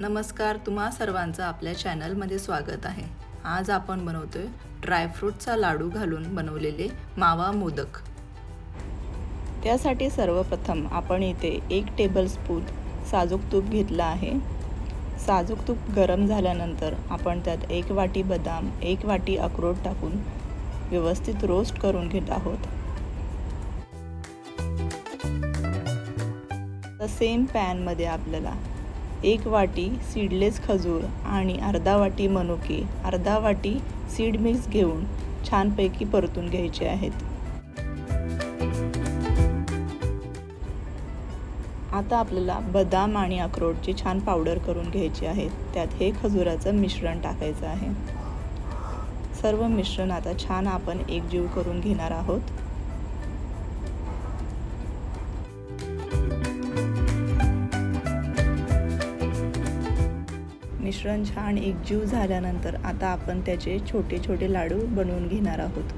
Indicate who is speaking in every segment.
Speaker 1: नमस्कार तुम्हा सर्वांचं आपल्या चॅनलमध्ये स्वागत आहे. आज आपण बनवतोय ड्रायफ्रूटचा लाडू घालून बनवलेले मावा मोदक. त्यासाठी सर्वप्रथम आपण इथे एक टेबलस्पून साजूक तूप घेतलं आहे. साजूक तूप गरम झाल्यानंतर आपण त्यात एक वाटी बदाम एक वाटी अक्रोड टाकून व्यवस्थित रोस्ट करून घेत आहोत. तर सेम पॅनमध्ये आपल्याला एक वाटी सीडलेस खजूर आणि अर्धा वाटी मनुके अर्धा वाटी सीड मिक्स घेऊन छानपैकी परतून घ्यायचे आहेत. आता आपल्याला बदाम आणि अक्रोडची छान पावडर करून घ्यायची आहे. त्यात हे खजुराचं मिश्रण टाकायचं आहे. सर्व मिश्रण आता छान आपण एकजीव करून घेणार आहोत. मिश्रण छान एकजीव झाल्यानंतर आता आपण त्याचे छोटे छोटे लाडू बनवून घेणार आहोत.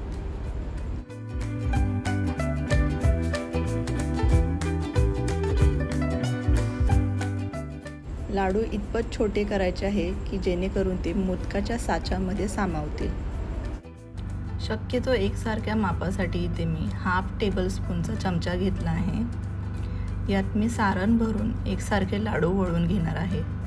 Speaker 1: लाडू इतपत छोटे करायचे आहे की जेणेकरून ते मोदकाच्या साच्यामध्ये सामावतील. शक्यतो एकसारख्या मापासाठी इथे मी हाफ टेबल स्पूनचा चमचा घेतला आहे. यात मी सारण भरून एकसारखे लाडू वळून घेणार आहे.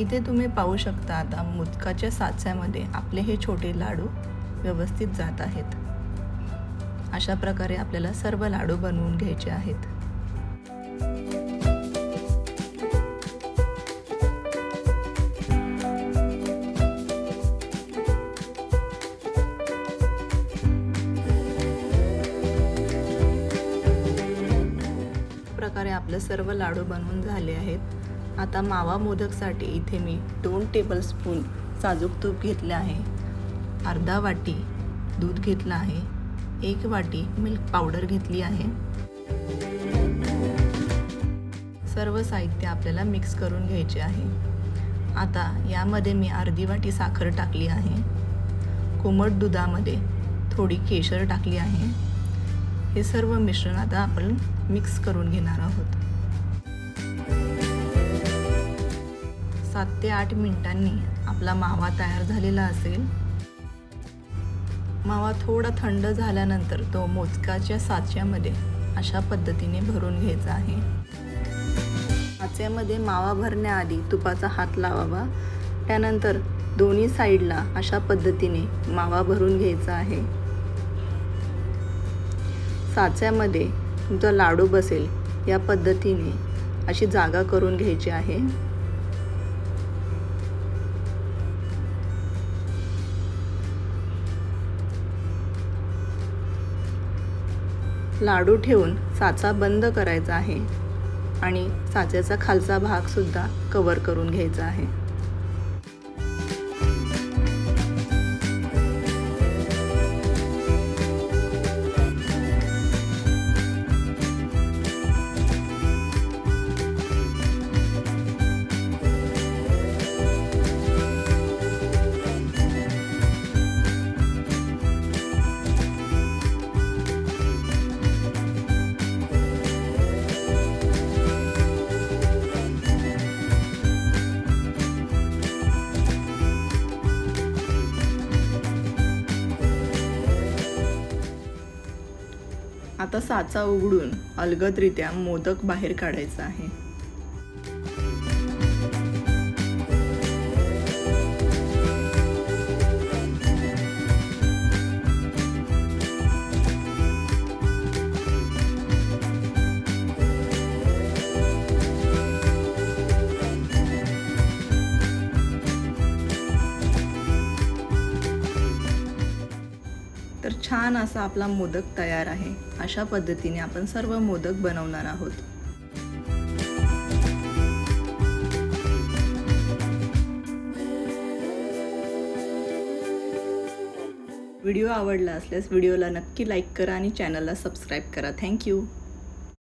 Speaker 1: इथे तुम्ही पाहू शकता आता मुदकाच्या साच्यामध्ये आपले हे छोटे लाडू व्यवस्थित जात आहेत. अशा प्रकारे आपल्याला सर्व लाडू बनवून घ्यायचे आहेत. प्रकारे आपले सर्व लाडू बनवून झाले आहेत. आता मावा मोदकसाठी इथे मी दोन टेबलस्पून साजूक तूप घेतलं आहे. अर्धा वाटी दूध घेतलं आहे. एक वाटी मिल्क पावडर घेतली आहे. सर्व साहित्य आपल्याला मिक्स करून घ्यायचे आहे. आता यामध्ये मी अर्धी वाटी साखर टाकली आहे. कोमट दुधामध्ये थोडी केशर टाकली आहे. हे सर्व मिश्रण आता आपण मिक्स करून घेणार आहोत. सात ते आठ मिनिटांनी आपला मावा तयार झालेला असेल. मावा थोडा थंड झाल्यानंतर तो मोजकाच्या साच्यामध्ये अशा पद्धतीने भरून घ्यायचा आहे. साच्यामध्ये मावा भरण्याआधी तुपाचा हात लावावा. त्यानंतर दोन्ही साईडला अशा पद्धतीने मावा भरून घ्यायचा आहे. साच्यामध्ये तुमचा लाडू बसेल या पद्धतीने अशी जागा करून घ्यायची आहे. लाडू ठेवून साचा बंद करायचा आहे आणि साच्याचा खालचा भागसुद्धा कवर करून घ्यायचा आहे. आता साचा उघडून अलगदरित्या मोदक बाहेर काढायचा आहे. छान असा आपला मोदक तयार आहे. अशा पद्धतीने आपण सर्व मोदक बनवणार आहोत. व्हिडिओ आवडला असल्यास व्हिडिओला नक्की लाईक करा आणि चॅनलला सबस्क्राईब करा. थँक्यू